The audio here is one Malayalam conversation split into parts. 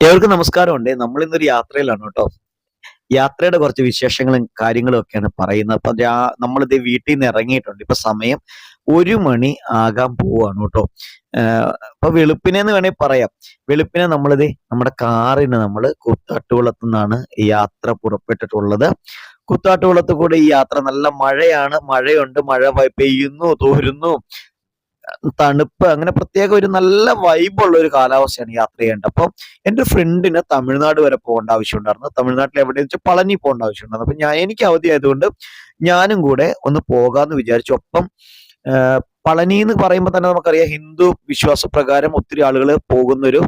ഏവർക്കും നമസ്കാരമുണ്ട്. നമ്മൾ ഇന്നൊരു യാത്രയിലാണ് കേട്ടോ. യാത്രയുടെ കുറച്ച് വിശേഷങ്ങളും കാര്യങ്ങളും ഒക്കെയാണ് പറയുന്നത്. അപ്പൊ നമ്മളിത് വീട്ടിൽ നിന്ന് ഇറങ്ങിയിട്ടുണ്ട്. ഇപ്പൊ സമയം ഒരു മണി ആകാൻ പോവാണ് കേട്ടോ. അപ്പൊ വെളുപ്പിനെന്ന് വേണേൽ പറയാം. വെളുപ്പിനെ നമ്മളിത് നമ്മുടെ കാറിന് നമ്മൾ കുത്താട്ടുകുളത്തു നിന്നാണ് യാത്ര പുറപ്പെട്ടിട്ടുള്ളത്. കുത്താട്ടുകുളത്ത് കൂടെ ഈ യാത്ര നല്ല മഴയാണ്. മഴയുണ്ട്. മഴ പെയ്യുന്നു തോരുന്നു. തണുപ്പ് അങ്ങനെ പ്രത്യേക ഒരു നല്ല വൈബുള്ള ഒരു കാലാവസ്ഥയാണ് യാത്ര ചെയ്യേണ്ടത്. അപ്പം എന്റെ ഫ്രണ്ടിന് തമിഴ്നാട് വരെ പോകേണ്ട ആവശ്യമുണ്ടായിരുന്നു. തമിഴ്നാട്ടിൽ എവിടെയെന്ന് വെച്ചാൽ പളനി പോകേണ്ട ആവശ്യമുണ്ടായിരുന്നു. അപ്പൊ ഞാൻ എനിക്ക് അവധി ആയതുകൊണ്ട് ഞാനും കൂടെ ഒന്ന് പോകാന്ന് വിചാരിച്ചു. ഒപ്പം പളനി എന്ന് പറയുമ്പോൾ തന്നെ നമുക്കറിയാം ഹിന്ദു വിശ്വാസപ്രകാരം ഒത്തിരി ആളുകൾ പോകുന്ന ഒരു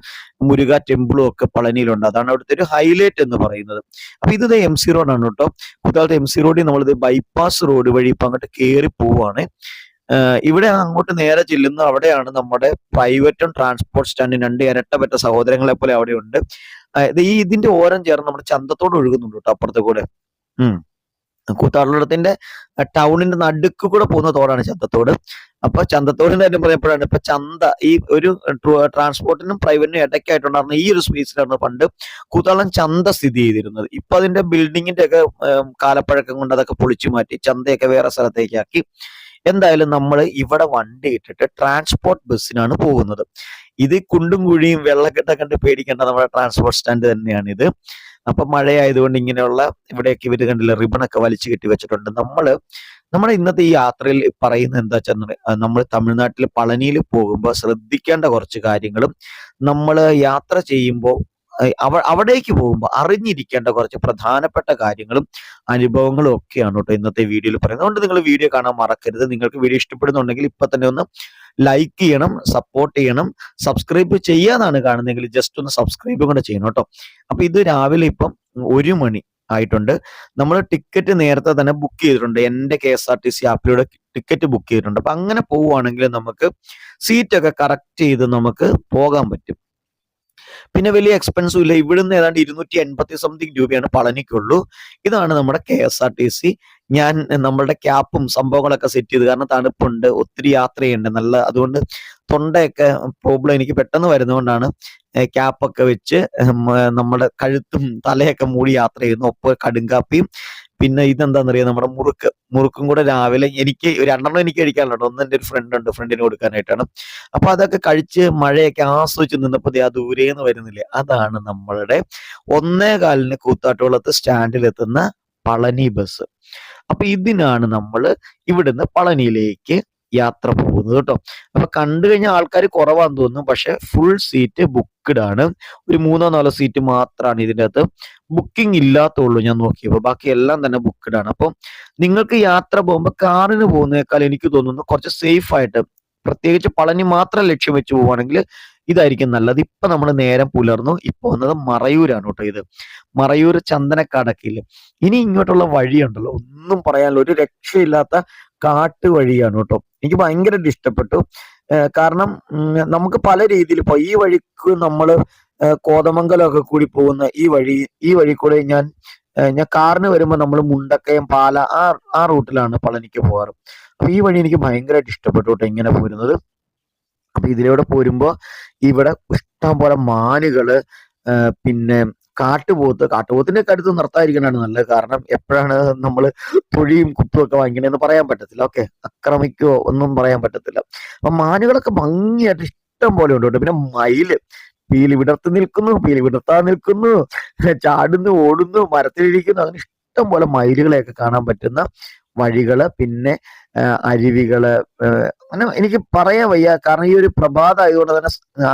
മുരുക ടെമ്പിളും ഒക്കെ പളനിയിലുണ്ട്. അതാണ് അവിടുത്തെ ഒരു ഹൈലൈറ്റ് എന്ന് പറയുന്നത്. അപ്പൊ ഇത് എം സി റോഡാണ് കേട്ടോ. കുത്താലത്തെ എം സി റോഡിൽ നമ്മളിത് ബൈപ്പാസ് റോഡ് വഴി ഇപ്പൊ അങ്ങോട്ട് കയറി പോവാണ്. ഇവിടെ അങ്ങോട്ട് നേരെ ചെല്ലുന്നു. അവിടെയാണ് നമ്മുടെ പ്രൈവറ്റും ട്രാൻസ്പോർട്ട് സ്റ്റാൻഡും രണ്ട് ഇരട്ടപ്പെട്ട സഹോദരങ്ങളെ പോലെ അവിടെ ഉണ്ട്. ഈ ഇതിന്റെ ഓരം ചേർന്ന് നമ്മുടെ ചന്തത്തോട് ഒഴുകുന്നുണ്ട് കേട്ടോ അപ്പുറത്തെ കൂടെ. ഉം. കൂത്താടുള്ളടത്തിന്റെ ടൗണിന്റെ നടുക്ക് കൂടെ പോകുന്ന തോടാണ് ചന്തത്തോട്. അപ്പൊ ചന്തത്തോടിന്റെ കാര്യം പറയപ്പോഴാണ് ഇപ്പൊ ചന്ത ഈ ഒരു ട്രാൻസ്പോർട്ടിനും പ്രൈവറ്റിനും ഇടയ്ക്കായിട്ടുണ്ടായിരുന്ന ഈ ഒരു സ്പേസിലാണ് പണ്ട് കൂത്താളം ചന്ത സ്ഥിതി ചെയ്തിരുന്നത്. ഇപ്പൊ അതിന്റെ ബിൽഡിങ്ങിന്റെ ഒക്കെ കാലപ്പഴക്കം കൊണ്ട് അതൊക്കെ പൊളിച്ചു മാറ്റി ചന്തയൊക്കെ വേറെ സ്ഥലത്തേക്കാക്കി എന്തായാലും നമ്മൾ ഇവിടെ വണ്ടി ഇട്ടിട്ട് ട്രാൻസ്പോർട്ട് ബസ്സിനാണ് പോകുന്നത്. ഇത് കുണ്ടും കുഴിയും വെള്ളക്കെട്ടൊക്കെ കണ്ട് പേടിക്കേണ്ട നമ്മുടെ ട്രാൻസ്പോർട്ട് സ്റ്റാൻഡ് തന്നെയാണ് ഇത് അപ്പൊ മഴയായതുകൊണ്ട് ഇങ്ങനെയുള്ള ഇവിടെയൊക്കെ ഇവർ കണ്ടില്ല റിബണൊക്കെ വലിച്ചു കെട്ടി വെച്ചിട്ടുണ്ട്. നമ്മൾ നമ്മുടെ ഇന്നത്തെ ഈ യാത്രയിൽ പറയുന്നത് എന്താ വെച്ചാൽ നമ്മൾ തമിഴ്നാട്ടിൽ പളനിയിൽ പോകുമ്പോൾ ശ്രദ്ധിക്കേണ്ട കുറച്ച് കാര്യങ്ങളും നമ്മൾ യാത്ര ചെയ്യുമ്പോൾ അവിടേക്ക് പോകുമ്പോൾ അറിഞ്ഞിരിക്കേണ്ട കുറച്ച് പ്രധാനപ്പെട്ട കാര്യങ്ങളും അനുഭവങ്ങളും ഒക്കെയാണ് കേട്ടോ ഇന്നത്തെ വീഡിയോയിൽ പറയുന്നത്. അതുകൊണ്ട് നിങ്ങൾ വീഡിയോ കാണാൻ മറക്കരുത്. നിങ്ങൾക്ക് വീഡിയോ ഇഷ്ടപ്പെടുന്നുണ്ടെങ്കിൽ ഇപ്പൊ തന്നെ ഒന്ന് ലൈക്ക് ചെയ്യണം സപ്പോർട്ട് ചെയ്യണം സബ്സ്ക്രൈബ് ചെയ്യാന്നാണ് കാണുന്നതെങ്കിൽ ജസ്റ്റ് ഒന്ന് സബ്സ്ക്രൈബ് കൂടെ ചെയ്യണം കേട്ടോ. അപ്പൊ ഇത് രാവിലെ ഇപ്പം ഒരു മണി ആയിട്ടുണ്ട്. നമ്മൾ ടിക്കറ്റ് നേരത്തെ തന്നെ ബുക്ക് ചെയ്തിട്ടുണ്ട്. എന്റെ K S R T C ആപ്പിലൂടെ ടിക്കറ്റ് ബുക്ക് ചെയ്തിട്ടുണ്ട്. അപ്പൊ അങ്ങനെ പോവുകയാണെങ്കിൽ നമുക്ക് സീറ്റൊക്കെ കറക്റ്റ് ചെയ്ത് നമുക്ക് പോകാൻ പറ്റും. പിന്നെ വലിയ എക്സ്പെൻസും ഇല്ല. ഇവിടുന്ന് ഏതാണ്ട് ഇരുന്നൂറ്റി എൺപത്തി സംതിങ് രൂപയാണ് പളനിക്കുള്ളൂ. ഇതാണ് നമ്മുടെ K S R T C ഞാൻ നമ്മളുടെ ക്യാപ്പും സംഭവങ്ങളൊക്കെ സെറ്റ് ചെയ്ത് കാരണം തണുപ്പുണ്ട് ഒത്തിരി യാത്രയുണ്ട്. നല്ല അതുകൊണ്ട് തൊണ്ടയൊക്കെ പ്രോബ്ലം എനിക്ക് പെട്ടെന്ന് വരുന്നതുകൊണ്ടാണ് ക്യാപ്പൊക്കെ വെച്ച് നമ്മുടെ കഴുത്തും തലയൊക്കെ മൂടി യാത്ര ചെയ്യുന്നു. ഒപ്പം കടുങ്കാപ്പിയും പിന്നെ ഇതെന്താണെന്നറിയാം നമ്മുടെ മുറുക്ക്. മുറുക്കും കൂടെ രാവിലെ എനിക്ക് രണ്ടെണ്ണം എനിക്ക് കഴിക്കാനുണ്ട്. ഒന്ന് എന്റെ ഒരു ഫ്രണ്ട് ഉണ്ട്. ഫ്രണ്ടിന് കൊടുക്കാനായിട്ടാണ്. അപ്പൊ അതൊക്കെ കഴിച്ച് മഴയൊക്കെ ആസ്വദിച്ച് നിന്നപ്പോൾ ആ ദൂരേന്ന് വരുന്നില്ലേ? അതാണ് നമ്മളുടെ ഒന്നേ കാലിന് കൂത്താട്ടുകുളത്ത് സ്റ്റാൻഡിലെത്തുന്ന പളനി ബസ്. അപ്പൊ ഇതിനാണ് നമ്മൾ ഇവിടുന്ന് പളനിയിലേക്ക് യാത്ര പോകുന്നത് കേട്ടോ. അപ്പൊ കണ്ടു കഴിഞ്ഞാൽ ആൾക്കാർ കുറവാന്ന് തോന്നുന്നു. പക്ഷെ ഫുൾ സീറ്റ് ബുക്ക്ഡ് ആണ്. ഒരു മൂന്നോ നാലോ സീറ്റ് മാത്രമാണ് ഇതിന്റെ അകത്ത്. ബുക്കിംഗ് ഇല്ലാത്തുള്ളൂ ഞാൻ നോക്കിയപ്പോൾ ബാക്കി എല്ലാം തന്നെ ബുക്ക്ഡ് ആണ്. അപ്പം നിങ്ങൾക്ക് യാത്ര പോകുമ്പോൾ കാറിന് പോകുന്നേക്കാൾ എനിക്ക് തോന്നുന്നു കുറച്ച് സേഫ് ആയിട്ട് പ്രത്യേകിച്ച് പളനി മാത്രം ലക്ഷ്യം വെച്ച് പോവുകയാണെങ്കിൽ ഇതായിരിക്കും നല്ലത്. ഇപ്പൊ നമ്മൾ നേരം പുലർന്നു. ഇപ്പൊ വന്നത് മറയൂരാണ് കേട്ടോ ഇത്. മറയൂർ ചന്ദനക്കാടക്കിൽ ഇനി ഇങ്ങോട്ടുള്ള വഴിയുണ്ടല്ലോ. ഒന്നും പറയാനില്ല. ഒരു രക്ഷയില്ലാത്ത കാട്ടുവഴിയാണ് കേട്ടോ. എനിക്ക് ഭയങ്കരമായിട്ട് ഇഷ്ടപ്പെട്ടു. കാരണം നമുക്ക് പല രീതിയിൽ ഇപ്പൊ ഈ വഴിക്ക് നമ്മൾ കോതമംഗലമൊക്കെ കൂടി പോകുന്ന ഈ വഴി ഈ വഴി കൂടെ ഞാൻ ഞാൻ കാറിന് വരുമ്പോൾ നമ്മൾ മുണ്ടക്കയം പാല ആ ആ റൂട്ടിലാണ് പളനിക്ക് പോകാറ് അപ്പൊ ഈ വഴി എനിക്ക് ഭയങ്കരമായിട്ട് ഇഷ്ടപ്പെട്ടു കേട്ടോ ഇങ്ങനെ പോരുന്നത്. അപ്പൊ ഇതിലൂടെ പോരുമ്പോ ഇവിടെ ഇഷ്ടം പോലെ മാനുകൾ പിന്നെ കാട്ടുപോത്ത് കാട്ടുപോത്തിന്റെ കടുത്ത് അടുത്ത് നിർത്താതിരിക്കണതാണ് നല്ലത്. കാരണം എപ്പോഴാണ് നമ്മൾ പുഴിയും കുപ്പും ഒക്കെ വാങ്ങിക്കണെന്ന് പറയാൻ പറ്റത്തില്ല. ഓക്കെ അക്രമിക്കോ ഒന്നും പറയാൻ പറ്റത്തില്ല. അപ്പൊ മാനുകളൊക്കെ ഭംഗിയായിട്ട് ഇഷ്ടം പോലെ ഉണ്ട് പിന്നെ മയിൽ പീലി വിടർത്തി നിൽക്കുന്നു പീലി വിടർത്താൻ നിൽക്കുന്നു ചാടുന്നു ഓടുന്നു മരത്തിലിരിക്കുന്നു. അങ്ങനെ ഇഷ്ടം പോലെ മയിലുകളെയൊക്കെ കാണാൻ പറ്റുന്ന വഴികൾ. പിന്നെ ആ, അരുവികൾ അങ്ങനെ എനിക്ക് പറയാൻ വയ്യ. കാരണം ഈ ഒരു പ്രഭാതം ആയതുകൊണ്ട് തന്നെ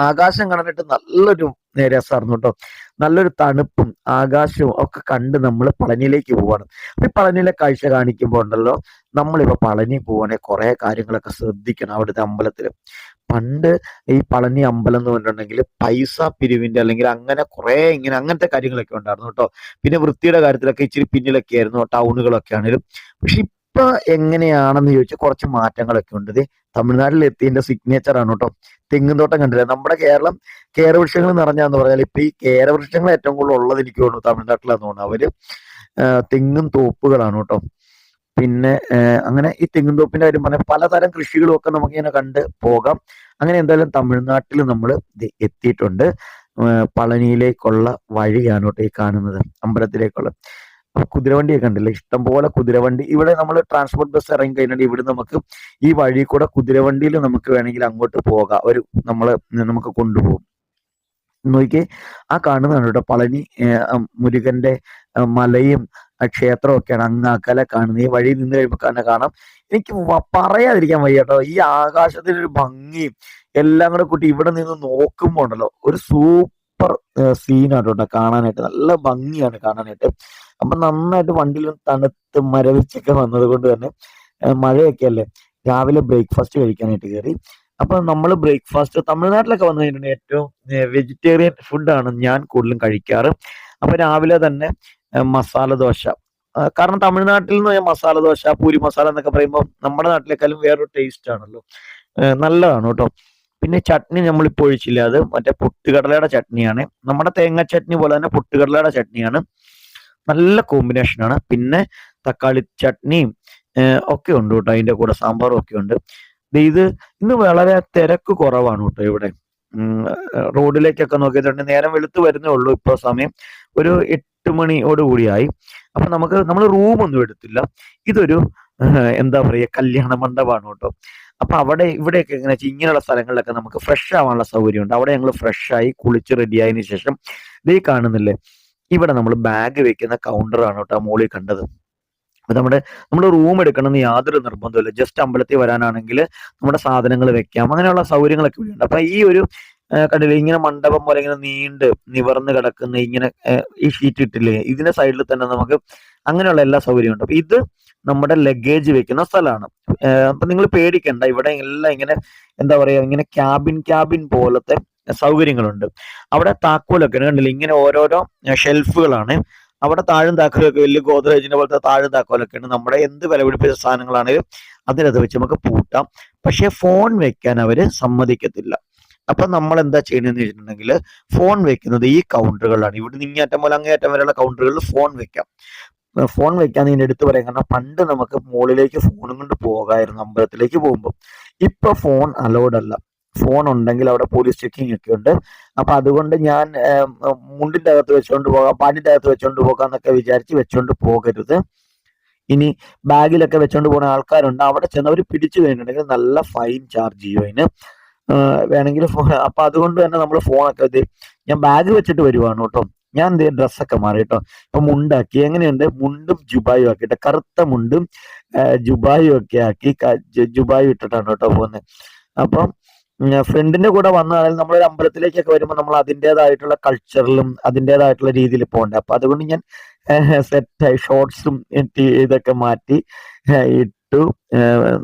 ആകാശം കണ്ടിട്ട് നല്ലൊരു രസമായിരുന്നു കേട്ടോ. നല്ലൊരു തണുപ്പും ആകാശവും ഒക്കെ കണ്ട് നമ്മൾ പളനിയിലേക്ക് പോവാണ്. അപ്പൊ ഈ പളനിയിലെ കാഴ്ച കാണിക്കുമ്പോൾ ഉണ്ടല്ലോ നമ്മളിപ്പോ പളനി പോവാണെങ്കിൽ കുറെ കാര്യങ്ങളൊക്കെ ശ്രദ്ധിക്കണം അവിടുത്തെ അമ്പലത്തിൽ പണ്ട് ഈ പളനി അമ്പലം എന്ന് പറഞ്ഞിട്ടുണ്ടെങ്കിൽ പൈസ പിരിവിന്റെ അല്ലെങ്കിൽ അങ്ങനെ കുറെ ഇങ്ങനെ അങ്ങനത്തെ കാര്യങ്ങളൊക്കെ ഉണ്ടായിരുന്നു കേട്ടോ. പിന്നെ വൃത്തിയുടെ കാര്യത്തിലൊക്കെ ഇച്ചിരി പിന്നിലൊക്കെ ആയിരുന്നു ടൗണുകളൊക്കെ ആണെങ്കിലും. പക്ഷെ ഇപ്പൊ എങ്ങനെയാണെന്ന് ചോദിച്ചാൽ കുറച്ച് മാറ്റങ്ങളൊക്കെ ഉണ്ട്. ഇത് തമിഴ്നാട്ടിൽ എത്തിയതിന്റെ സിഗ്നേച്ചർ ആണ് കേട്ടോ തെങ്ങുന്തോട്ടം കണ്ടില്ല? നമ്മുടെ കേരളം കേരവൃക്ഷങ്ങൾ നിറഞ്ഞാന്ന് പറഞ്ഞാൽ ഇപ്പൊ ഈ കേരവൃക്ഷങ്ങൾ ഏറ്റവും കൂടുതൽ ഉള്ളത് എനിക്ക് തോന്നുന്നു തമിഴ്നാട്ടിലാന്ന് തോന്നുന്നു. അവർ തെങ്ങും തോപ്പുകളാണ് കേട്ടോ പിന്നെ അങ്ങനെ ഈ തെങ്ങും തോപ്പിന്റെ കാര്യം പറഞ്ഞാൽ പലതരം കൃഷികളും ഒക്കെ നമുക്ക് ഇങ്ങനെ കണ്ട് പോകാം. അങ്ങനെ എന്തായാലും തമിഴ്നാട്ടിൽ നമ്മൾ എത്തിയിട്ടുണ്ട്. പളനിയിലേക്കുള്ള വഴിയാണ് കേട്ടോ ഈ കാണുന്നത്. അമ്പലത്തിലേക്കുള്ള. കുതിരവണ്ടിയൊക്കെ ഉണ്ടല്ലോ ഇഷ്ടം പോലെ കുതിരവണ്ടി. ഇവിടെ നമ്മൾ ട്രാൻസ്പോർട്ട് ബസ് ഇറങ്ങി കഴിഞ്ഞാൽ ഇവിടെ നമുക്ക് ഈ വഴി കൂടെ കുതിരവണ്ടിയിൽ നമുക്ക് വേണമെങ്കിൽ അങ്ങോട്ട് പോകാം. ഒരു നമ്മൾ നമുക്ക് കൊണ്ടുപോകും. നോക്കി ആ കാണുന്നതാണ് കേട്ടോ പളനി മുരുകന്റെ മലയും ക്ഷേത്രം ഒക്കെയാണ് അങ്ങാക്കല കാണുന്നത്. ഈ വഴി നിന്ന് കഴിയുമ്പോൾ തന്നെ കാണാം. എനിക്ക് പറയാതിരിക്കാൻ വയ്യ കേട്ടോ ഈ ആകാശത്തിന്റെ ഒരു ഭംഗിയും എല്ലാം കൂടെ കൂട്ടി ഇവിടെ നിന്ന് നോക്കുമ്പോണ്ടല്ലോ ഒരു സൂപ്പർ സീനാണ് കേട്ടോ കാണാനായിട്ട് നല്ല ഭംഗിയാണ് കാണാനായിട്ട്. അപ്പൊ നന്നായിട്ട് വണ്ടിയിൽ തണുത്ത് മരവിച്ചൊക്കെ വന്നത് കൊണ്ട് തന്നെ മഴയൊക്കെ അല്ലേ രാവിലെ ബ്രേക്ക്ഫാസ്റ്റ് കഴിക്കാനായിട്ട് കയറി. അപ്പൊ നമ്മൾ ബ്രേക്ക്ഫാസ്റ്റ് തമിഴ്നാട്ടിലൊക്കെ വന്നു കഴിഞ്ഞിട്ടുണ്ടെങ്കിൽ ഏറ്റവും വെജിറ്റേറിയൻ ഫുഡാണ് ഞാൻ കൂടുതലും കഴിക്കാറ്. അപ്പൊ രാവിലെ തന്നെ മസാല ദോശ. കാരണം തമിഴ്നാട്ടിൽ നിന്ന് പോയ മസാല ദോശ പൂരി മസാല എന്നൊക്കെ പറയുമ്പോൾ നമ്മുടെ നാട്ടിലേക്കാളും വേറൊരു ടേസ്റ്റ് ആണല്ലോ. നല്ലതാണ് കേട്ടോ. പിന്നെ ചട്നി നമ്മൾ ഇപ്പോൾ ഒഴിച്ചില്ല? അത് മറ്റേ പൊട്ടുകടലയുടെ ചട്നിയാണ്. നമ്മുടെ തേങ്ങ ചട്നി പോലെ തന്നെ പൊട്ടുകടലയുടെ ചട്നിയാണ്. നല്ല കോമ്പിനേഷനാണ് പിന്നെ തക്കാളി ചട്നിയും ഒക്കെ ഉണ്ട് കേട്ടോ. അതിന്റെ കൂടെ സാമ്പാറും ഒക്കെ ഉണ്ട്. ഇത് ഇന്ന് വളരെ തിരക്ക് കുറവാണ് കേട്ടോ ഇവിടെ. റോഡിലേക്കൊക്കെ നോക്കിയിട്ടുണ്ട് നേരം വെളുത്ത് വരുന്നേ ഉള്ളൂ ഇപ്പോൾ സമയം. ഒരു എട്ട് മണിയോട് കൂടിയായി. അപ്പൊ നമുക്ക് നമ്മൾ റൂമൊന്നും എടുത്തില്ല. ഇതൊരു എന്താ പറയുക കല്യാണ മണ്ഡപമാണ് കേട്ടോ. അപ്പൊ അവിടെ ഇവിടെയൊക്കെ എങ്ങനെ വെച്ചാൽ ഇങ്ങനെയുള്ള സ്ഥലങ്ങളിലൊക്കെ നമുക്ക് ഫ്രഷ് ആവാനുള്ള സൗകര്യമുണ്ട്. അവിടെ ഞങ്ങൾ ഫ്രഷ് ആയി കുളിച്ച് റെഡി ആയതിനു ശേഷം ഇതേ കാണുന്നില്ലേ? ഇവിടെ നമ്മൾ ബാഗ് വെക്കുന്ന കൗണ്ടറാണ് കേട്ടോ മോളിൽ കണ്ടത്. അപ്പൊ നമ്മുടെ നമ്മൾ റൂം എടുക്കണമെന്ന് യാതൊരു നിർബന്ധമില്ല ജസ്റ്റ് അമ്പലത്തിൽ വരാനാണെങ്കിൽ നമ്മുടെ സാധനങ്ങൾ വെക്കാം. അങ്ങനെയുള്ള സൗകര്യങ്ങളൊക്കെ ഇവിടെ ഉണ്ട് അപ്പൊ ഈ ഒരു കണ്ടില്ലേ ഇങ്ങനെ മണ്ഡപം പോലെ ഇങ്ങനെ നീണ്ട് നിവർന്ന് കിടക്കുന്ന ഇങ്ങനെ ഈ ഷീറ്റ് ഇട്ടില്ലേ ഇതിന്റെ സൈഡിൽ തന്നെ നമുക്ക് അങ്ങനെയുള്ള എല്ലാ സൗകര്യവും ഉണ്ട് അപ്പൊ ഇത് നമ്മുടെ ലഗേജ് വെക്കുന്ന സ്ഥലമാണ് അപ്പൊ നിങ്ങൾ പേടിക്കണ്ട. ഇവിടെ എല്ലാം ഇങ്ങനെ എന്താ പറയാ ഇങ്ങനെ ക്യാബിൻ ക്യാബിൻ പോലത്തെ സൗകര്യങ്ങളുണ്ട്. അവിടെ താക്കോലൊക്കെ കണ്ടില്ല? ഇങ്ങനെ ഓരോരോ ഷെൽഫുകളാണ് അവിടെ താഴും താക്കോലൊക്കെ വലിയ ഗോദ്രേജിന്റെ പോലത്തെ താഴും താക്കോലൊക്കെ ഉണ്ട്. നമ്മുടെ എന്ത് വില സാധനങ്ങളാണെങ്കിലും അതിനകത്ത് വെച്ച് നമുക്ക് പൂട്ടാം. പക്ഷെ ഫോൺ വെക്കാൻ അവർ സമ്മതിക്കത്തില്ല. അപ്പൊ നമ്മൾ എന്താ ചെയ്യണമെന്ന് വെച്ചിട്ടുണ്ടെങ്കിൽ ഫോൺ വെക്കുന്നത് ഈ കൗണ്ടറുകളിലാണ് ഇവിടെ ഇങ്ങേറ്റം മുതൽ അങ്ങേയറ്റം വരെയുള്ള കൗണ്ടറുകളിൽ ഫോൺ വെക്കാം. ഫോൺ വെക്കാൻ ഇതിന്റെ എടുത്ത് പറയാം. കാരണം പണ്ട് നമുക്ക് മുകളിലേക്ക് ഫോണും കൊണ്ട് പോകായിരുന്നു അമ്പലത്തിലേക്ക് പോകുമ്പോൾ ഇപ്പൊ ഫോൺ അലൗഡ് അല്ല. ഫോൺ ഉണ്ടെങ്കിൽ അവിടെ പോലീസ് ചെക്കിംഗ് ഒക്കെ ഉണ്ട്. അപ്പൊ അതുകൊണ്ട് ഞാൻ മുണ്ടിന്റെ അകത്ത് വെച്ചുകൊണ്ട് പോകാം പാടിന്റെ അകത്ത് വെച്ചുകൊണ്ട് പോകാം എന്നൊക്കെ വിചാരിച്ച് വെച്ചുകൊണ്ട് പോകരുത്. ഇനി ബാഗിലൊക്കെ വെച്ചുകൊണ്ട് പോകുന്ന ആൾക്കാരുണ്ട്. അവിടെ ചെന്ന് അവർ പിടിച്ചു കഴിഞ്ഞിട്ടുണ്ടെങ്കിൽ നല്ല ഫൈൻ ചാർജ് ചെയ്യും അതിന്. വേണമെങ്കിൽ അപ്പൊ അതുകൊണ്ട് തന്നെ നമ്മൾ ഫോണൊക്കെ ഞാൻ ബാഗ് വെച്ചിട്ട് വരുവാണ് കേട്ടോ. ഞാൻ എന്ത് ഡ്രസ്സൊക്കെ മാറി കേട്ടോ ഇപ്പൊ മുണ്ടാക്കി എങ്ങനെയുണ്ട്? മുണ്ടും ജുബായും ആക്കി കേട്ടോ കറുത്ത മുണ്ടും ജുബായും ഒക്കെ ആക്കി ജുബായി ഇട്ടിട്ടാണ് കേട്ടോ പോകുന്നത് അപ്പം ഫ്രണ്ടിന്റെ കൂടെ വന്നാൽ നമ്മൾ ഒരു അമ്പലത്തിലേക്കൊക്കെ വരുമ്പോൾ നമ്മൾ അതിന്റെതായിട്ടുള്ള കൾച്ചറിലും അതിന്റെതായിട്ടുള്ള രീതിയിൽ പോകണ്ടേ. അപ്പൊ അതുകൊണ്ട് ഞാൻ സെറ്റായി ഷോർട്സും ഇതൊക്കെ മാറ്റി ഇട്ടു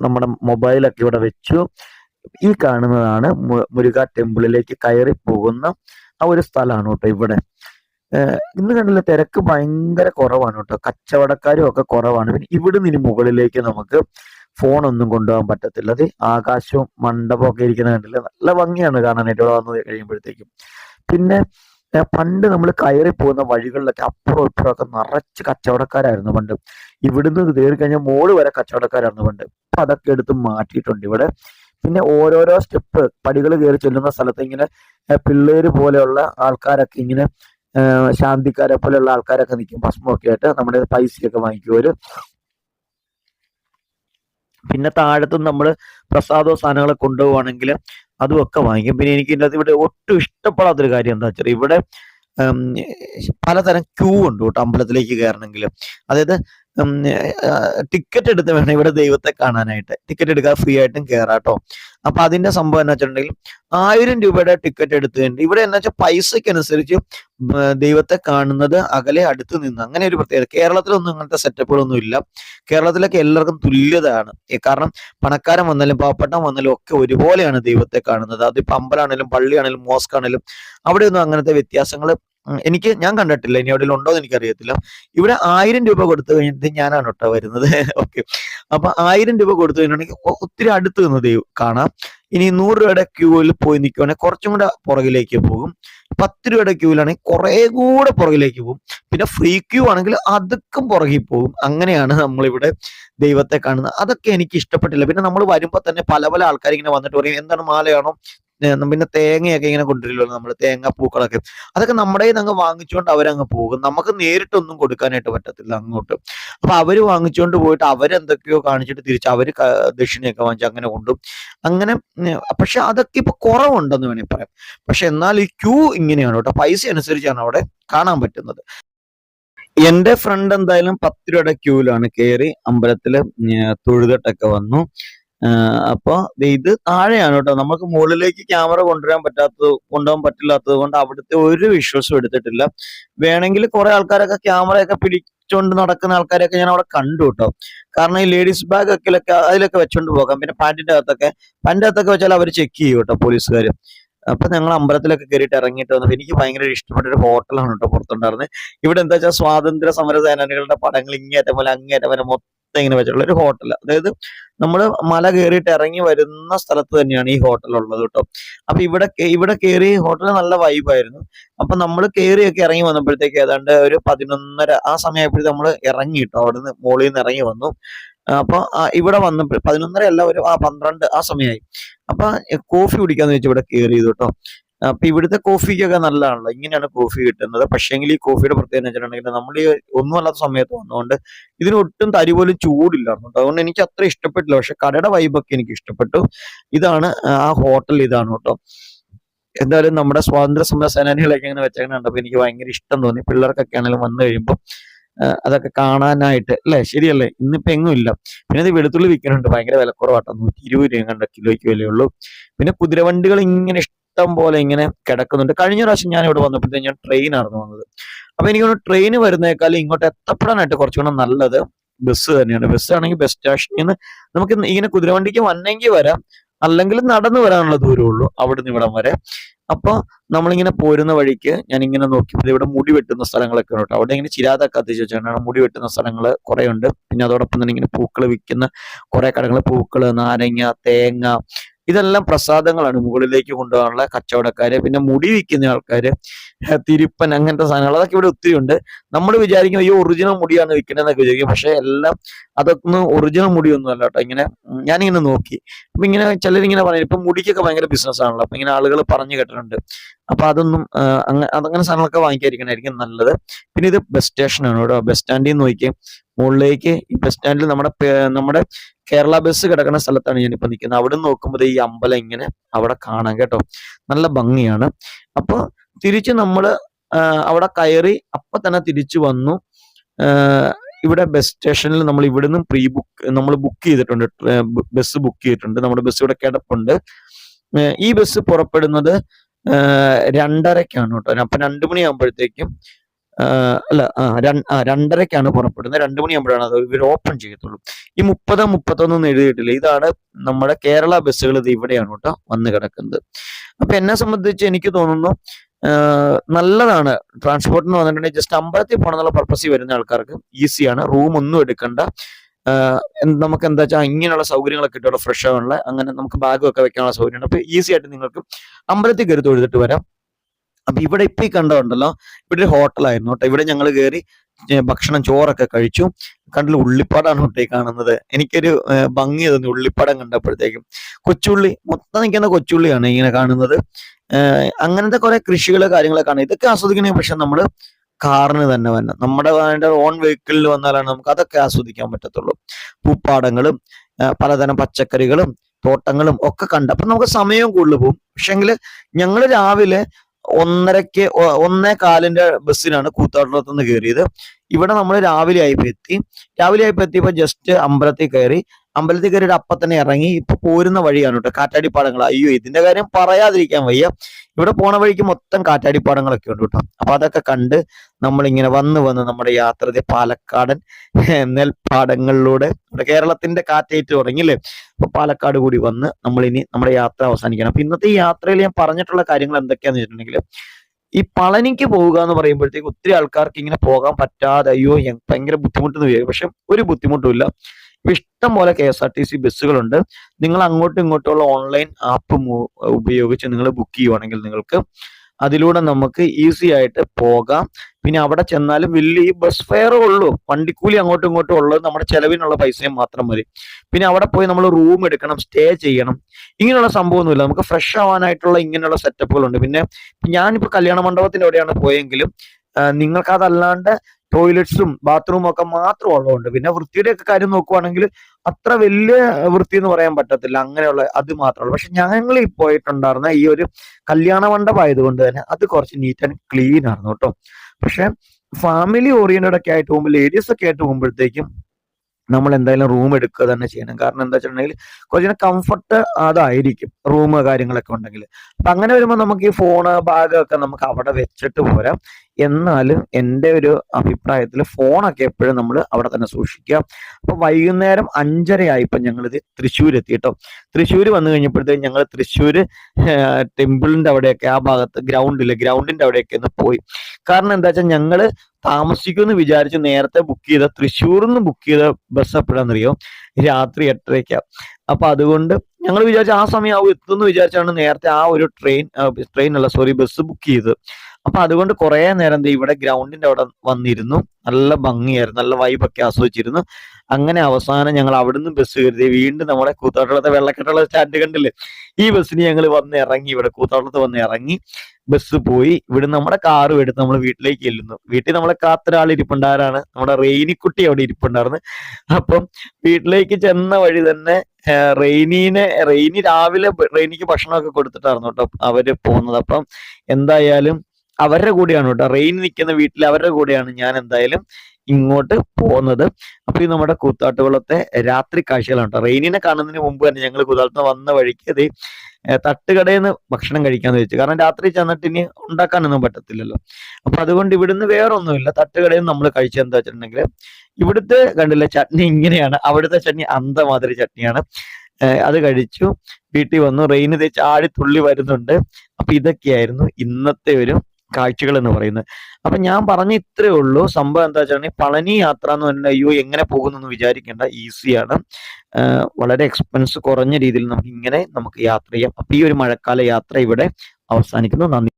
നമ്മുടെ മൊബൈലൊക്കെ ഇവിടെ വെച്ചു. ഈ കാണുന്നതാണ് മുരുക ടെമ്പിളിലേക്ക് കയറി പോകുന്ന ആ ഒരു സ്ഥലമാണ് കേട്ടോ ഇവിടെ. ഇന്ന് കണ്ടില്ല തിരക്ക് ഭയങ്കര കുറവാണ് കേട്ടോ. കച്ചവടക്കാരും ഒക്കെ കുറവാണ്. പിന്നെ ഇവിടുന്ന് ഇനി മുകളിലേക്ക് നമുക്ക് ഫോൺ ഒന്നും കൊണ്ടുപോകാൻ പറ്റത്തില്ല. അത് ആകാശവും മണ്ഡപവും ഒക്കെ ഇരിക്കുന്ന കണ്ടില്ല? നല്ല ഭംഗിയാണ് കാണാനായിട്ട് ഇവിടെ വന്ന് കഴിയുമ്പോഴത്തേക്കും. പിന്നെ പണ്ട് നമ്മൾ കയറി പോകുന്ന വഴികളിലൊക്കെ അപ്പുറം ഇപ്പുറം ഒക്കെ നിറച്ച് കച്ചവടക്കാരായിരുന്നു പണ്ട്. ഇവിടുന്ന് കയറി കഴിഞ്ഞാൽ മോൾ വരെ കച്ചവടക്കാരായിരുന്നു പണ്ട്. ഇപ്പൊ അതൊക്കെ എടുത്ത് മാറ്റിയിട്ടുണ്ട് ഇവിടെ. പിന്നെ ഓരോരോ സ്റ്റെപ്പ് പടികൾ കയറി ചെല്ലുന്ന സ്ഥലത്ത് ഇങ്ങനെ പിള്ളേര് പോലെയുള്ള ആൾക്കാരൊക്കെ ഇങ്ങനെ ശാന്തിക്കാരെ പോലെയുള്ള ആൾക്കാരൊക്കെ നിൽക്കും ഭസ്മമൊക്കെ ആയിട്ട് നമ്മുടെ പൈസയൊക്കെ വാങ്ങിക്കും പിന്നെ താഴത്തും നമ്മൾ പ്രസാദവും സാധനങ്ങളെ കൊണ്ടുപോവാണെങ്കിൽ അതും ഒക്കെ വാങ്ങിക്കും. പിന്നെ എനിക്ക് ഇതിനകത്ത് ഇവിടെ ഒട്ടും ഇഷ്ടപ്പെടാത്തൊരു കാര്യം എന്താ വെച്ചാൽ ഇവിടെ പലതരം ക്യൂ ഉണ്ട് കേട്ടോ അമ്പലത്തിലേക്ക് കയറണമെങ്കിൽ. അതായത് ടിക്കറ്റ് എടുത്ത് വേണം ഇവിടെ ദൈവത്തെ കാണാനായിട്ട്. ടിക്കറ്റ് എടുക്കാൻ ഫ്രീ ആയിട്ടും കേറാട്ടോ. അപ്പൊ അതിന്റെ സംഭവം എന്ന് വെച്ചിട്ടുണ്ടെങ്കിൽ ആയിരം രൂപയുടെ ടിക്കറ്റ് എടുത്ത് കഴിഞ്ഞ് ഇവിടെ എന്ന് വെച്ചാൽ പൈസയ്ക്ക് അനുസരിച്ച് ദൈവത്തെ കാണുന്നത് അകലെ അടുത്ത് നിന്ന്. അങ്ങനെ ഒരു പ്രത്യേകത. കേരളത്തിലൊന്നും അങ്ങനത്തെ സെറ്റപ്പുകളൊന്നും ഇല്ല. കേരളത്തിലൊക്കെ എല്ലാവർക്കും തുല്യതയാണ്. കാരണം പണക്കാരൻ വന്നാലും പാവപ്പെട്ടം വന്നാലും ഒക്കെ ഒരുപോലെയാണ് ദൈവത്തെ കാണുന്നത്. അതിപ്പോ അമ്പലാണെങ്കിലും പള്ളിയാണെങ്കിലും മോസ്ക് ആണെങ്കിലും അവിടെയൊന്നും അങ്ങനത്തെ വ്യത്യാസങ്ങൾ എനിക്ക് ഞാൻ കണ്ടിട്ടില്ല. ഇനി അവിടെ ഉണ്ടോ എന്ന് എനിക്കറിയത്തില്ല. ഇവിടെ ആയിരം രൂപ കൊടുത്തു കഴിഞ്ഞിട്ട് ഞാനാണ് കേട്ടോ വരുന്നത്. ഓക്കെ അപ്പൊ ആയിരം രൂപ കൊടുത്തു കഴിഞ്ഞിട്ടുണ്ടെങ്കിൽ ഒത്തിരി അടുത്ത് നിന്ന് ദൈവം കാണാം. ഇനി നൂറ് രൂപയുടെ ക്യൂവിൽ പോയി നിൽക്കുവാണെങ്കിൽ കുറച്ചും കൂടെ പുറകിലേക്ക് പോകും. പത്ത് രൂപയുടെ ക്യൂവിലാണെങ്കിൽ കുറെ കൂടെ പുറകിലേക്ക് പോകും. പിന്നെ ഫ്രീ ക്യൂ ആണെങ്കിൽ അതുക്കും പുറകിൽ പോകും. അങ്ങനെയാണ് നമ്മളിവിടെ ദൈവത്തെ കാണുന്നത്. അതൊക്കെ എനിക്ക് ഇഷ്ടപ്പെട്ടില്ല. പിന്നെ നമ്മൾ വരുമ്പോൾ തന്നെ പല പല ആൾക്കാർ ഇങ്ങനെ വന്നിട്ട് പറയും എന്താണ് മാലയാണോ? പിന്നെ തേങ്ങയൊക്കെ ഇങ്ങനെ കൊണ്ടുവരില്ലല്ലോ നമ്മൾ തേങ്ങ പൂക്കളൊക്കെ അതൊക്കെ നമ്മുടെ അങ്ങ് വാങ്ങിച്ചുകൊണ്ട് അവരങ്ങ് പോകും. നമുക്ക് നേരിട്ടൊന്നും കൊടുക്കാനായിട്ട് പറ്റത്തില്ല അങ്ങോട്ട്. അപ്പൊ അവർ വാങ്ങിച്ചുകൊണ്ട് പോയിട്ട് അവരെന്തൊക്കെയോ കാണിച്ചിട്ട് തിരിച്ച് അവർ ദക്ഷിണയൊക്കെ വാങ്ങിച്ച് അങ്ങനെ കൊണ്ടും. അങ്ങനെ പക്ഷെ അതൊക്കെ ഇപ്പൊ കുറവുണ്ടെന്ന് വേണമെങ്കിൽ പറയാം. പക്ഷെ എന്നാൽ ഈ ക്യൂ ഇങ്ങനെയാണ് കേട്ടോ. പൈസ അനുസരിച്ചാണ് അവിടെ കാണാൻ പറ്റുന്നത്. എന്റെ ഫ്രണ്ട് എന്തായാലും പത്ത് രൂപയുടെ ക്യൂവിലാണ് കയറി അമ്പലത്തിൽ തൊഴുതിട്ടൊക്കെ വന്നു. ആഹ് അപ്പൊ ദേ ഇത് താഴെയാണ് കേട്ടോ. നമുക്ക് മുകളിലേക്ക് ക്യാമറ കൊണ്ടുവരാൻ പറ്റാത്തത് കൊണ്ടുപോകാൻ പറ്റില്ലാത്തത് കൊണ്ട് അവിടുത്തെ ഒരു വിഷ്വൽസും എടുത്തിട്ടില്ല. വേണമെങ്കിൽ കുറെ ആൾക്കാരൊക്കെ ക്യാമറയൊക്കെ പിടിച്ചോണ്ട് നടക്കുന്ന ആൾക്കാരൊക്കെ ഞാൻ അവിടെ കണ്ടു കേട്ടോ. കാരണം ഈ ലേഡീസ് ബാഗ് ഒക്കെ അതിലൊക്കെ വെച്ചോണ്ട് പോകാം. പിന്നെ പാന്റിന്റെ അകത്തൊക്കെ പാന്റിന്റെ അകത്തൊക്കെ വെച്ചാൽ അവർ ചെക്ക് ചെയ്യും കേട്ടോ പോലീസുകാർ അപ്പൊ ഞങ്ങൾ അമ്പലത്തിലൊക്കെ കയറിയിട്ട് ഇറങ്ങിയിട്ട് വന്നപ്പോൾ എനിക്ക് ഭയങ്കര ഇഷ്ടപ്പെട്ട ഒരു ഹോട്ടലാണ് കേട്ടോ പുറത്തുണ്ടായിരുന്നത്. ഇവിടെ എന്താ വെച്ചാൽ സ്വാതന്ത്ര്യ സമര സേനാനികളുടെ പടങ്ങൾ ഇങ്ങേറ്റം പോലെ അങ്ങേറ്റം വരെ മൊത്തം ഇങ്ങനെ വെച്ചിട്ടുള്ള ഒരു ഹോട്ടൽ അതായത് നമ്മൾ മല കയറിയിട്ട് ഇറങ്ങി വരുന്ന സ്ഥലത്ത് തന്നെയാണ് ഈ ഹോട്ടൽ ഉള്ളത് കേട്ടോ. അപ്പൊ ഇവിടെ ഇവിടെ കയറി ഹോട്ടൽ നല്ല വൈബായിരുന്നു അപ്പൊ നമ്മൾ കയറിയൊക്കെ ഇറങ്ങി വന്നപ്പോഴത്തേക്ക് ഏതാണ്ട് ഒരു പതിനൊന്നര ആ സമയമായപ്പോഴത്തേക്ക് നമ്മൾ ഇറങ്ങി കേട്ടോ. അവിടുന്ന് മുകളിൽ നിന്ന് ഇറങ്ങി വന്നു. അപ്പൊ ഇവിടെ വന്നപ്പോൾ പതിനൊന്നര അല്ല ഒരു ആ പന്ത്രണ്ട് ആ സമയമായി. അപ്പൊ കോഫി കുടിക്കാന്ന് വെച്ച് ഇവിടെ കയറി ചെയ്തു കേട്ടോ. അപ്പൊ ഇവിടുത്തെ കോഫിക്കൊക്കെ നല്ലതാണല്ലോ. ഇങ്ങനെയാണ് കോഫി കിട്ടുന്നത്. പക്ഷേങ്കിൽ ഈ കോഫിയുടെ പ്രത്യേകത വെച്ചിട്ടുണ്ടെങ്കിൽ നമ്മൾ ഈ ഒന്നുമല്ലാത്ത സമയത്ത് വന്നുകൊണ്ട് ഇതിന് ഒട്ടും തരി പോലും ചൂടില്ലായിരുന്നു അതുകൊണ്ട് എനിക്ക് അത്ര ഇഷ്ടപ്പെട്ടില്ല. പക്ഷെ കടയുടെ വൈബൊക്കെ എനിക്ക് ഇഷ്ടപ്പെട്ടു. ഇതാണ് ആ ഹോട്ടൽ ഇതാണ് കേട്ടോ. എന്തായാലും നമ്മുടെ സ്വാതന്ത്ര്യ സമര സേനാനികളൊക്കെ ഇങ്ങനെ വെച്ചങ്ങനെ എനിക്ക് ഭയങ്കര ഇഷ്ടം തോന്നി. പിള്ളേർക്കൊക്കെ ആണെങ്കിലും വന്നു കഴിയുമ്പോൾ അതൊക്കെ കാണാനായിട്ട്. അല്ലേ? ശരിയല്ലേ? ഇന്നിപ്പോ എങ്ങും ഇല്ല. പിന്നെ ഇത് വെളുത്തുള്ളി വിൽക്കുന്നുണ്ട് ഭയങ്കര വിലക്കുറവാട്ടോ. നൂറ്റി ഇരുപത് രൂപ കണ്ട കിലോയ്ക്ക് വിലയുള്ളൂ. പിന്നെ കുതിരവണ്ടികൾ ഇങ്ങനെ ഇഷ്ടം പോലെ ഇങ്ങനെ കിടക്കുന്നുണ്ട്. കഴിഞ്ഞ പ്രാവശ്യം ഞാൻ ഇവിടെ വന്നപ്പോഴത്തേക്ക് ഞാൻ ട്രെയിനായിരുന്നു വന്നത്. അപ്പൊ എനിക്ക് ട്രെയിൻ വരുന്നേക്കാൾ ഇങ്ങോട്ട് എത്തപ്പെടാനായിട്ട് കുറച്ചുകൂടെ നല്ലത് ബസ് തന്നെയാണ്. ബസ് ആണെങ്കിൽ ബസ് സ്റ്റേഷനിൽ നിന്ന് നമുക്ക് ഇങ്ങനെ കുതിരവണ്ടിക്ക് വന്നെങ്കിൽ വരാം. അല്ലെങ്കിൽ നടന്നു വരാനുള്ള ദൂരമുള്ളൂ അവിടുന്ന് ഇവിടം വരെ. അപ്പൊ നമ്മളിങ്ങനെ പോരുന്ന വഴിക്ക് ഞാൻ ഇങ്ങനെ നോക്കിയപ്പോൾ ഇവിടെ മുടി വെട്ടുന്ന സ്ഥലങ്ങളൊക്കെ ഉണ്ട് അവിടെ ഇങ്ങനെ ചിരാതൊക്കെ കത്തിച്ച് വെച്ചാണ് മുടി വെട്ടുന്ന സ്ഥലങ്ങൾ കുറെ ഉണ്ട്. പിന്നെ അതോടൊപ്പം തന്നെ ഇങ്ങനെ പൂക്കൾ വിൽക്കുന്ന കുറെ കടകൾ പൂക്കൾ നാരങ്ങ തേങ്ങ ഇതെല്ലാം പ്രസാദങ്ങളാണ് മുകളിലേക്ക് കൊണ്ടുപോകാനുള്ള കച്ചവടക്കാര് പിന്നെ മുടി വിൽക്കുന്ന ആൾക്കാര് തിരുപ്പൻ അങ്ങനത്തെ സാധനങ്ങൾ അതൊക്കെ ഇവിടെ ഒത്തിരി ഉണ്ട്. നമ്മൾ വിചാരിക്കും ഈ ഒറിജിനൽ മുടിയാണ് വിൽക്കുന്നതെന്നൊക്കെ വിചാരിക്കും. പക്ഷെ എല്ലാം അതൊന്നും ഒറിജിനൽ മുടിയൊന്നും അല്ല കേട്ടോ. ഇങ്ങനെ ഞാനിങ്ങനെ നോക്കി. അപ്പൊ ഇങ്ങനെ ചിലരിങ്ങനെ പറയും ഇപ്പൊ മുടിക്കൊക്കെ ഭയങ്കര ബിസിനസ് ആണല്ലോ. അപ്പൊ ഇങ്ങനെ ആളുകൾ പറഞ്ഞു കേട്ടിട്ടുണ്ട്. അപ്പൊ അതൊന്നും അങ്ങനെ സാധനങ്ങളൊക്കെ വാങ്ങിക്കാതിരിക്കണായിരിക്കും നല്ലത്. പിന്നെ ഇത് ബസ് സ്റ്റേഷനാണ് കേട്ടോ. ബസ് സ്റ്റാൻഡിൽ നിന്ന് നോക്കി മുകളിലേക്ക് ബസ് സ്റ്റാൻഡിൽ നമ്മുടെ നമ്മുടെ കേരള ബസ് കിടക്കുന്ന സ്ഥലത്താണ് ഞാനിപ്പോ നിൽക്കുന്നത് അവിടെ നിന്ന് നോക്കുമ്പോൾ ഈ അമ്പലം ഇങ്ങനെ അവിടെ കാണാം കേട്ടോ. നല്ല ഭംഗിയാണ്. അപ്പോൾ തിരിച്ച് നമ്മൾ അവിടെ കയറി അപ്പൊ തന്നെ തിരിച്ചു വന്നു. ഇവിടെ ബസ് സ്റ്റേഷനിൽ നമ്മൾ ഇവിടുന്ന് പ്രീ ബുക്ക് നമ്മൾ ബുക്ക് ചെയ്തിട്ടുണ്ട്. ബസ് ബുക്ക് ചെയ്തിട്ടുണ്ട്. നമ്മുടെ ബസ് ഇവിടെ കിടപ്പുണ്ട്. ഈ ബസ് പുറപ്പെടുന്നത് രണ്ടരക്കാണ് കേട്ടോ. അപ്പൊ രണ്ടു മണിയാകുമ്പോഴത്തേക്കും അല്ല രണ്ടരക്കാണ് പുറപ്പെടുന്നത്. രണ്ടു മണിയാകുമ്പോഴാണ് അത് ഇവർ ഓപ്പൺ ചെയ്യത്തുള്ളൂ. ഈ മുപ്പത് മുപ്പത്തൊന്നും എഴുതിയിട്ടില്ല. ഇതാണ് നമ്മുടെ കേരള ബസ്സുകൾ ഇത് ഇവിടെയാണ് കേട്ടോ വന്ന് കിടക്കുന്നത്. അപ്പൊ എന്നെ സംബന്ധിച്ച് എനിക്ക് തോന്നുന്നു നല്ലതാണ് ട്രാൻസ്പോർട്ടിന് വന്നിട്ടുണ്ടെങ്കിൽ ജസ്റ്റ് അമ്പലത്തിൽ പോകണമെന്നുള്ള പർപ്പസിൽ വരുന്ന ആൾക്കാർക്ക് ഈസിയാണ് റൂം ഒന്നും എടുക്കണ്ട. നമുക്ക് എന്താ വെച്ചാൽ ഇങ്ങനെയുള്ള സൗകര്യങ്ങളൊക്കെ കിട്ടുമല്ലോ ഫ്രഷ് ആവാനുള്ള അങ്ങനെ നമുക്ക് ബാഗ് ഒക്കെ വെക്കാനുള്ള സൗകര്യമുണ്ട് അപ്പൊ ഈസി ആയിട്ട് നിങ്ങൾക്ക് അമ്പലത്തിൽ കയറി വരാം. അപ്പൊ ഇവിടെ ഇപ്പൊ ഈ കണ്ടതുണ്ടല്ലോ ഇവിടെ ഒരു ഹോട്ടലായിരുന്നു കേട്ടോ. ഇവിടെ ഞങ്ങൾ കയറി ഭക്ഷണം ചോറൊക്കെ കഴിച്ചു. കണ്ടില്ല ഉള്ളിപ്പാടാണ് കേട്ടോ ഈ കാണുന്നത്. എനിക്കൊരു ഭംഗി തോന്നി ഉള്ളിപ്പാടം കണ്ടപ്പോഴത്തേക്കും. കൊച്ചുള്ളി മൊത്തം നിൽക്കുന്ന കൊച്ചുള്ളിയാണ് ഇങ്ങനെ കാണുന്നത്. അങ്ങനത്തെ കുറെ കൃഷികൾ കാര്യങ്ങളൊക്കെ കാണാം. ഇതൊക്കെ ആസ്വദിക്കണമെങ്കിൽ പക്ഷെ നമ്മൾ കാറിന് തന്നെ വരണം നമ്മുടെ ഓൺ വെഹിക്കിളിൽ വന്നാലാണ് നമുക്ക് അതൊക്കെ ആസ്വദിക്കാൻ പറ്റത്തുള്ളൂ. പൂപ്പാടങ്ങളും പലതരം പച്ചക്കറികളും തോട്ടങ്ങളും ഒക്കെ കണ്ട്. അപ്പൊ നമുക്ക് സമയവും കൂടുതൽ പോകും. പക്ഷെങ്കിൽ ഞങ്ങൾ രാവിലെ ഒന്നരക്ക് ഒന്നേ കാലിന്റെ ബസ്സിനാണ് കൂത്താട്ടത്ത് നിന്ന് കയറിയത് ഇവിടെ നമ്മൾ രാവിലെ ആയിപ്പോ എത്തി. രാവിലെ ആയിപ്പോ എത്തിയപ്പോ ജസ്റ്റ് അമ്പലത്തിൽ കയറി. അമ്പലത്തിൽ കയറിയിട്ട് അപ്പം തന്നെ ഇറങ്ങി ഇപ്പൊ പോരുന്ന വഴിയാണ് കേട്ടോ കാറ്റാടിപ്പാടങ്ങൾ. അയ്യോ ഇതിന്റെ കാര്യം പറയാതിരിക്കാൻ വയ്യ. ഇവിടെ പോണ വഴിക്ക് മൊത്തം കാറ്റാടിപ്പാടങ്ങളൊക്കെ ഉണ്ട് കേട്ടോ. അപ്പൊ അതൊക്കെ കണ്ട് നമ്മൾ ഇങ്ങനെ വന്ന് വന്ന് നമ്മുടെ യാത്ര പാലക്കാടൻ നെൽപ്പാടങ്ങളിലൂടെ നമ്മുടെ കേരളത്തിന്റെ കാറ്റേറ്റ് തുടങ്ങിയില്ലേ? അപ്പൊ പാലക്കാട് കൂടി വന്ന് നമ്മൾ ഇനി നമ്മുടെ യാത്ര അവസാനിക്കണം. അപ്പൊ ഇന്നത്തെ ഈ യാത്രയിൽ ഞാൻ പറഞ്ഞിട്ടുള്ള കാര്യങ്ങൾ എന്തൊക്കെയാന്ന് വെച്ചിട്ടുണ്ടെങ്കിൽ ഈ പളനിക്ക് പോവുക എന്ന് പറയുമ്പോഴത്തേക്ക് ഒത്തിരി ആൾക്കാർക്ക് ഇങ്ങനെ പോകാൻ പറ്റാതെ അയ്യോ ഭയങ്കര ബുദ്ധിമുട്ടെന്ന് വിചാരിക്കും. പക്ഷെ ഒരു ബുദ്ധിമുട്ടും ഇല്ല. ഇഷ്ടം പോലെ K S R T C ബസ്സുകളുണ്ട്. നിങ്ങൾ അങ്ങോട്ടും ഇങ്ങോട്ടുള്ള ഓൺലൈൻ ആപ്പ് ഉപയോഗിച്ച് നിങ്ങൾ ബുക്ക് ചെയ്യുവാണെങ്കിൽ നിങ്ങൾക്ക് അതിലൂടെ നമുക്ക് ഈസി ആയിട്ട് പോകാം. പിന്നെ അവിടെ ചെന്നാലും വലിയ ഈ ബസ് ഫെയർ ഉള്ളൂ. വണ്ടിക്കൂലി അങ്ങോട്ടും ഇങ്ങോട്ടും ഉള്ളത് നമ്മുടെ ചെലവിനുള്ള പൈസയും മാത്രം മതി. പിന്നെ അവിടെ പോയി നമ്മൾ റൂം എടുക്കണം സ്റ്റേ ചെയ്യണം. ഇങ്ങനെയുള്ള സംഭവമൊന്നുമില്ല. നമുക്ക് ഫ്രഷ് ആവാനായിട്ടുള്ള ഇങ്ങനെയുള്ള സെറ്റപ്പുകളുണ്ട് പിന്നെ ഞാനിപ്പോ കല്യാണ മണ്ഡപത്തിന്റെ അവിടെയാണ് പോയെങ്കിലും നിങ്ങൾക്കതല്ലാണ്ട് ടോയ്ലറ്റ്സും ബാത്റൂമും ഒക്കെ മാത്രം ഉള്ളതുകൊണ്ട്. പിന്നെ വൃത്തിയുടെ ഒക്കെ കാര്യം നോക്കുവാണെങ്കിൽ അത്ര വലിയ വൃത്തി എന്ന് പറയാൻ പറ്റത്തില്ല. അങ്ങനെയുള്ള അത് മാത്രമല്ല പക്ഷെ ഞങ്ങൾ ഈ പോയിട്ടുണ്ടായിരുന്ന ഈ ഒരു കല്യാണ മണ്ഡപം ആയതുകൊണ്ട് തന്നെ അത് കുറച്ച് നീറ്റ് ആൻഡ് ക്ലീൻ ആയിരുന്നു കേട്ടോ. പക്ഷെ ഫാമിലി ഓറിയന്റഡ് ഒക്കെ ആയിട്ട് പോകുമ്പോൾ ലേഡീസ് ഒക്കെ ആയിട്ട് പോകുമ്പോഴത്തേക്കും നമ്മൾ എന്തായാലും റൂം എടുക്കുക തന്നെ ചെയ്യണം. കാരണം എന്താ വെച്ചിട്ടുണ്ടെങ്കിൽ കുറച്ചുകൂടെ കംഫർട്ട് അതായിരിക്കും റൂം കാര്യങ്ങളൊക്കെ ഉണ്ടെങ്കിൽ. അപ്പൊ അങ്ങനെ വരുമ്പോൾ നമുക്ക് ഈ ഫോണ് ബാഗ് ഒക്കെ നമുക്ക് അവിടെ വെച്ചിട്ട് പോരാം. എന്നാലും എന്റെ ഒരു അഭിപ്രായത്തിൽ ഫോണൊക്കെ എപ്പോഴും നമ്മൾ അവിടെ തന്നെ സൂക്ഷിക്കുക. അപ്പോൾ വൈകുന്നേരം അഞ്ചര ആയപ്പോൾ ഞങ്ങളിത് തൃശ്ശൂർ എത്തി കേട്ടോ തൃശ്ശൂർ വന്നു കഴിഞ്ഞപ്പോഴത്തേക്കും ഞങ്ങൾ തൃശ്ശൂർ ടെമ്പിളിന്റെ അവിടെയൊക്കെ ആ ഭാഗത്ത് ഗ്രൗണ്ടിൽ ഗ്രൗണ്ടിന്റെ അവിടെയൊക്കെ ഒന്ന് പോയി. കാരണം എന്താ വെച്ചാൽ ഞങ്ങൾ താമസിക്കുമെന്ന് വിചാരിച്ച് നേരത്തെ ബുക്ക് ചെയ്ത തൃശ്ശൂരിൽ നിന്ന് ബുക്ക് ചെയ്ത ബസ് എപ്പോഴാണെന്നറിയോ? രാത്രി എട്ടരയ്ക്കാണ് അപ്പൊ അതുകൊണ്ട് ഞങ്ങൾ വിചാരിച്ച ആ സമയം ആവും എത്തുമെന്ന് വിചാരിച്ചാണ് നേരത്തെ ആ ഒരു ട്രെയിൻ ട്രെയിൻ അല്ല സോറി ബസ് ബുക്ക് ചെയ്തത്. അപ്പൊ അതുകൊണ്ട് കുറെ നേരം ഇവിടെ ഗ്രൗണ്ടിന്റെ അവിടെ വന്നിരുന്നു. നല്ല ഭംഗിയായിരുന്നു. നല്ല വൈബൊക്കെ ആസ്വദിച്ചിരുന്നു. അങ്ങനെ അവസാനം ഞങ്ങൾ അവിടുന്ന് ബസ് കരുതി വീണ്ടും നമ്മുടെ കൂത്താട്ടുളത്തെ വെള്ളക്കെട്ടുള്ള സ്റ്റാൻഡ് കണ്ടില്ലേ? ഈ ബസ്സിന് ഞങ്ങൾ വന്ന് ഇറങ്ങി. ഇവിടെ കൂത്താട്ടത്ത് വന്ന് ഇറങ്ങി. ബസ് പോയി. ഇവിടെ നമ്മുടെ കാറും എടുത്ത് നമ്മൾ വീട്ടിലേക്ക് ചെല്ലുന്നു. വീട്ടിൽ നമ്മളെ കാത്തൊരാൾ ഇരിപ്പുണ്ടാരാണ്. നമ്മുടെ റെയിനിക്കുട്ടി അവിടെ ഇരിപ്പുണ്ടായിരുന്നു. അപ്പം വീട്ടിലേക്ക് ചെന്ന വഴി തന്നെ റെയിനിനെ റെയിനി രാവിലെ റെയിനിക്ക് ഭക്ഷണമൊക്കെ കൊടുത്തിട്ടായിരുന്നു കേട്ടോ അവർ പോകുന്നത് അപ്പം എന്തായാലും അവരുടെ കൂടെയാണ് കേട്ടോ. റെയിൻ നിൽക്കുന്ന വീട്ടിൽ അവരുടെ കൂടെയാണ് ഞാൻ എന്തായാലും ഇങ്ങോട്ട് പോകുന്നത്. അപ്പൊ ഈ നമ്മുടെ കൂത്താട്ടുകുളത്തെ രാത്രി കാഴ്ചകളാണ് കേട്ടോ. റെയിനിനെ കാണുന്നതിന് മുമ്പ് തന്നെ ഞങ്ങൾ കൂത്താട്ടത്ത് വന്ന വഴിക്ക് അത് തട്ടുകടയിൽ നിന്ന് ഭക്ഷണം കഴിക്കാന്ന് വെച്ചു കാരണം രാത്രി ചെന്നിട്ട് ഇനി ഉണ്ടാക്കാനൊന്നും പറ്റത്തില്ലല്ലോ. അപ്പൊ അതുകൊണ്ട് ഇവിടുന്ന് വേറൊന്നുമില്ല. തട്ടുകടയിൽ നിന്ന് നമ്മൾ കഴിച്ചെന്താ വെച്ചിട്ടുണ്ടെങ്കിൽ ഇവിടുത്തെ കണ്ടില്ല ചട്നി ഇങ്ങനെയാണ്. അവിടുത്തെ ചട്നി അന്തമാതിരി ചട്നിയാണ്. അത് കഴിച്ചു. വീട്ടിൽ വന്നു. റെയിന് തേച്ച് ആടി തുള്ളി വരുന്നുണ്ട്. അപ്പൊ ഇതൊക്കെയായിരുന്നു ഇന്നത്തെ ഒരു കാഴ്ചകൾ എന്ന് പറയുന്നത്. അപ്പൊ ഞാൻ പറഞ്ഞ ഇത്രേ ഉള്ളൂ. സംഭവം എന്താ വെച്ചാൽ പളനി യാത്ര എന്ന് പറഞ്ഞാൽ അയ്യോ എങ്ങനെ പോകുന്നു വിചാരിക്കേണ്ട. ഈസിയാണ് വളരെ എക്സ്പെൻസ് കുറഞ്ഞ രീതിയിൽ നമുക്ക് ഇങ്ങനെ നമുക്ക് യാത്ര ചെയ്യാം. അപ്പൊ ഈ ഒരു മഴക്കാല യാത്ര ഇവിടെ അവസാനിക്കുന്നു. നന്ദി.